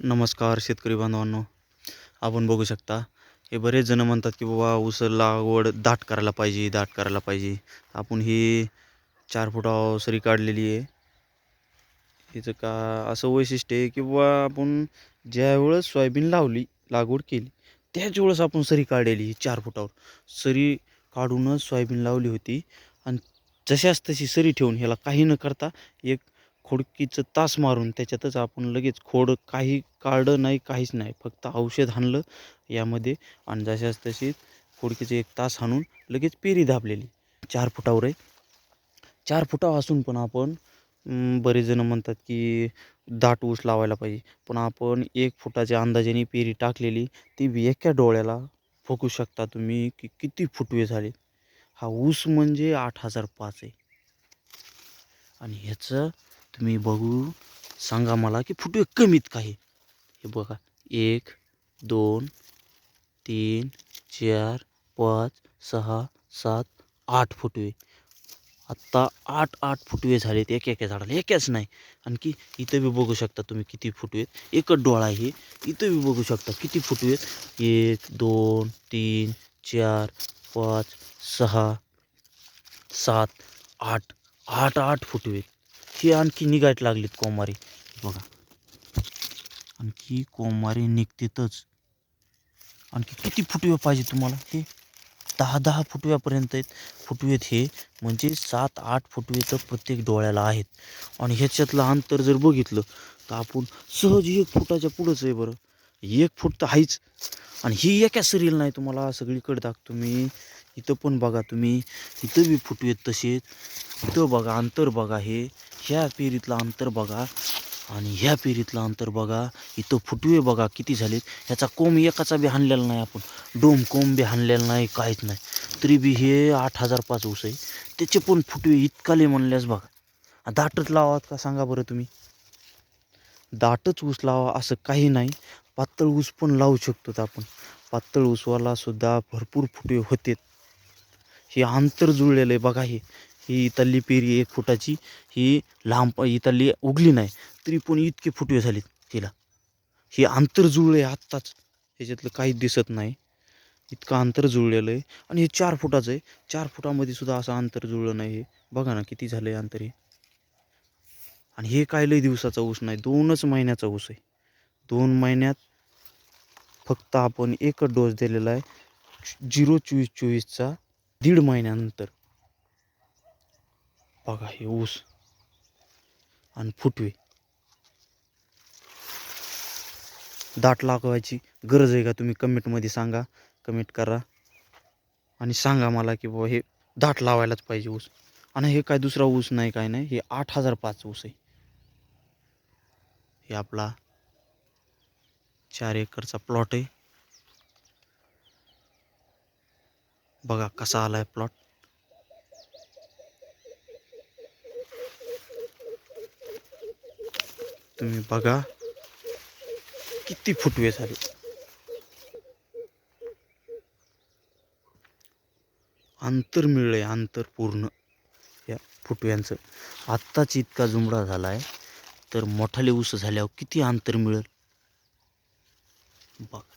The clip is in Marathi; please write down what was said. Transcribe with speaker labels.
Speaker 1: नमस्कार शेतकरी बांधवांनो. आपण बघू शकता हे बरेच जण म्हणतात की बाबा ऊस लागवड दाट करायला पाहिजे दाट करायला पाहिजे. आपण ही चार फुटा सरी काढलेली आहे. हिचं का असं वैशिष्ट्य आहे की बाबा आपण ज्या वेळेस सोयाबीन लावली लागवड केली त्याच वेळेस आपण सरी काढलेली ही चार फुटावर. सरी काढूनच सोयाबीन लावली होती. आणि जशाच तशी सरी ठेवून ह्याला काही न करता एक खोडकीचं तास मारून त्याच्यातच आपण लगेच खोड काही काढं नाही काहीच नाही. फक्त औषध हाणलं यामध्ये आणि जशाच तशी खोडकीचं एक तास हाणून लगेच पेरी दाबलेली. चार फुटावर आहे. चार फुटावर असून पण आपण बरेच जण म्हणतात की दाट ऊस लावायला पाहिजे. पण आपण एक फुटाच्या अंदाजाने पेरी टाकलेली ती बी एका डोळ्याला फुकू शकता तुम्ही की किती फुटवे झाले. हा ऊस म्हणजे आठ हजार पाच आहे. आणि ह्याचं तुम्ही बघू सांगा मला की फुटवे कमीत काही हे बघा. एक दोन तीन चार पाच सहा सात आठ फुटवे. आत्ता आठ आठ फुटवे झालेत. एक एका झाडाला एकच नाही. आणखी इथं बी बघू शकता तुम्ही किती फुटवेत आहेत. एकच डोळा आहे. इथं बी बघू शकता किती फुटवेत आहेत. एक दोन तीन चार पाच सहा सात आठ. आठ आठ फुटवेत ही आणखी निघायला लागलीत कोमारी. बघा. आणखी कोमारी निघतेतच. आणखी किती फुटवे पाहिजे तुम्हाला? हे दहा दहा फुटव्यापर्यंत आहेत. फुटवेत हे म्हणजे सात आठ फुटवे तर प्रत्येक डोळ्याला आहेत. आणि ह्याच्यातलं अंतर जर बघितलं तर आपण सहज एक फुटाच्या पुढंच आहे बरं. एक फूट तर आहेच. आणि ही एका सरील नाही तुम्हाला सगळीकडे दाखतो मी. इथं पण बघा तुम्ही इथं बी फुटवेत तसेच. इथं बघा अंतर बघा हे. ह्या पेरीतलं अंतर बघा. आणि ह्या पेरीतलं अंतर बघा. इथं फुटवे बघा किती झालेत. ह्याचा कोंब एकाचा बी हाणलेला नाही आपण. डोम कोंब बी हाणलेला नाही काहीच नाही. तरी बी हे आठ हजार पाच ऊस आहे. त्याचे पण फुटवे इतकाले म्हणल्यास बघा. दाटच लावात का सांगा बरं तुम्ही? दाटच ऊस लावा असं काही नाही. पातळ ऊस पण लावू शकतो आपण. पातळ ऊसवाला सुद्धा भरपूर फुटवे होतेत. हे अंतर जुळलेलं आहे. बघा हे. ही इथली पेरी एक फुटाची. ही लांब इथली उगली नाही. तरी पण इतके फुटवे झालेत तिला. हे अंतर जुळलं आहे आत्ताच. ह्याच्यातलं काहीच दिसत नाही. इतकं अंतर जुळलेलं आहे. आणि हे चार फुटाचं आहे. चार फुटामध्ये सुद्धा असं अंतर जुळलं नाही हे. बघा ना किती झालं आहे अंतर हे. आणि हे काय लय दिवसाचा ऊस नाही. दोनच महिन्याचा ऊस आहे. दोन महिन्यात फक्त आपण एकच डोस दिलेला आहे. झिरो चोवीस चोवीसचा दीड महिन्यानंतर. बघा हे ऊस आणि फुटवे. दाट लागवायची गरज आहे का तुम्ही कमेंटमध्ये सांगा. कमेंट करा. आणि सांगा मला की बाबा हे दाट लावायलाच पाहिजे ऊस. आणि हे काय दुसरा ऊस नाही काय नाही हे आठ हजार पाच ऊस आहे. हे आपला चार एकरचा प्लॉट आहे. बघा कसा आलाय प्लॉट तुम्ही बघा किती फुटवे झाले. अंतर मिळलंय अंतर पूर्ण या फुटव्यांचं. आत्ताच इतका जुमडा झाला आहे तर मोठाले ऊस झाल्यावर किती अंतर मिळेल? बघा.